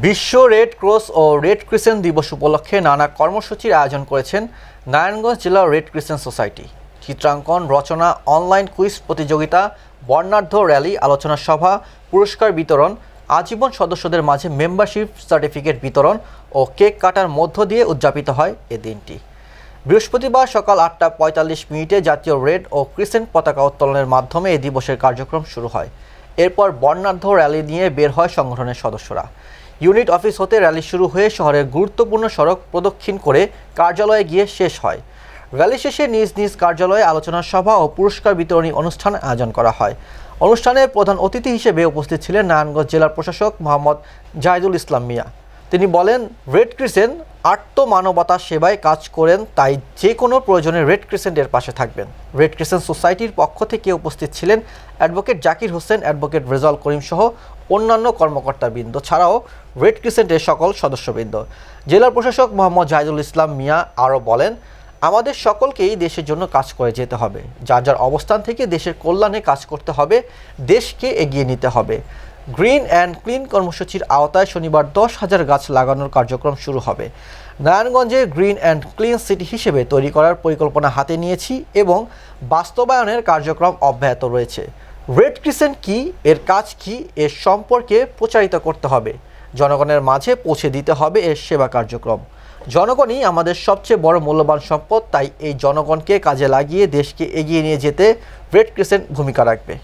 বিশ্ব red cross ও red crescent দিবস উপলক্ষে নানা কর্মসূচির আয়োজন করেছেন নারায়ণগঞ্জ জেলা রেড ক্রিসেন্ট সোসাইটি। চিত্রাঙ্কন, রচনা, অনলাইন কুইজ প্রতিযোগিতা, বর্ণাঢ্য র্যালি, আলোচনা সভা, পুরস্কার বিতরণ, আজীবন সদস্যদের মাঝে মেম্বারশিপ সার্টিফিকেট বিতরণ ও কেক কাটার মধ্য দিয়ে উদযাপিত হয় এ দিনটি। বৃহস্পতিবার সকাল আটটা পঁয়তাল্লিশ মিনিটে জাতীয় রেড ও ক্রিসেন্ট পতাকা উত্তোলনের মাধ্যমে এ দিবসের কার্যক্রম শুরু হয়। এরপর বর্ণাঢ্য র্যালি নিয়ে বের হয় সংগঠনের সদস্যরা। ইউনিট অফিস হতে র্যালি শুরু হয়ে শহরের গুরুত্বপূর্ণ সড়ক প্রদক্ষিণ করে কার্যালয়ে গিয়ে শেষ হয়। র্যালি শেষে নিজ নিজ কার্যালয়ে আলোচনা সভা ও পুরস্কার বিতরণী অনুষ্ঠান আয়োজন করা হয়। অনুষ্ঠানে প্রধান অতিথি হিসেবে উপস্থিত ছিলেন নারায়ণগঞ্জ জেলার প্রশাসক মোহাম্মদ জাহিদুল ইসলাম মিয়া। তিনি বলেন, রেড ক্রিসেন্ট আত্ম মানবতা সেবায় কাজ করেন, তাই যে কোনো প্রয়োজনে রেড ক্রিসেন্টের পাশে থাকবেন। রেড ক্রিসেন্ট সোসাইটির পক্ষ থেকে উপস্থিত ছিলেন অ্যাডভোকেট জাকির হোসেন, অ্যাডভোকেট রেজাল করিম সহ অন্যান্য কর্মকর্তাবৃন্দ, ছাড়াও রেড ক্রিসেন্টের সকল সদস্যবৃন্দ। জেলার প্রশাসক মোহাম্মদ জাহিদুল ইসলাম মিয়া আরও বলেন, আমাদের সকলকেই দেশের জন্য কাজ করে যেতে হবে। যার যার অবস্থান থেকে দেশের কল্যাণে কাজ করতে হবে, দেশকে এগিয়ে নিতে হবে। গ্রিন অ্যান্ড ক্লিন কর্মসূচির আওতায় শনিবার দশ হাজার গাছ লাগানোর কার্যক্রম শুরু হবে। নারায়ণগঞ্জে গ্রিন অ্যান্ড ক্লিন সিটি হিসেবে তৈরি করার পরিকল্পনা হাতে নিয়েছি এবং বাস্তবায়নের কার্যক্রম অব্যাহত রয়েছে। রেড ক্রিসেন্ট কি, এর কাজ কি এর সম্পর্কে প্রচারিত করতে হবে। জনগণের মাঝে পৌঁছে দিতে হবে এর সেবা কার্যক্রম। জনগণই আমাদের সবচেয়ে বড় মূল্যবান সম্পদ, তাই এই জনগণকে কাজে লাগিয়ে দেশকে এগিয়ে নিয়ে যেতে রেড ক্রিসেন্ট ভূমিকা রাখবে।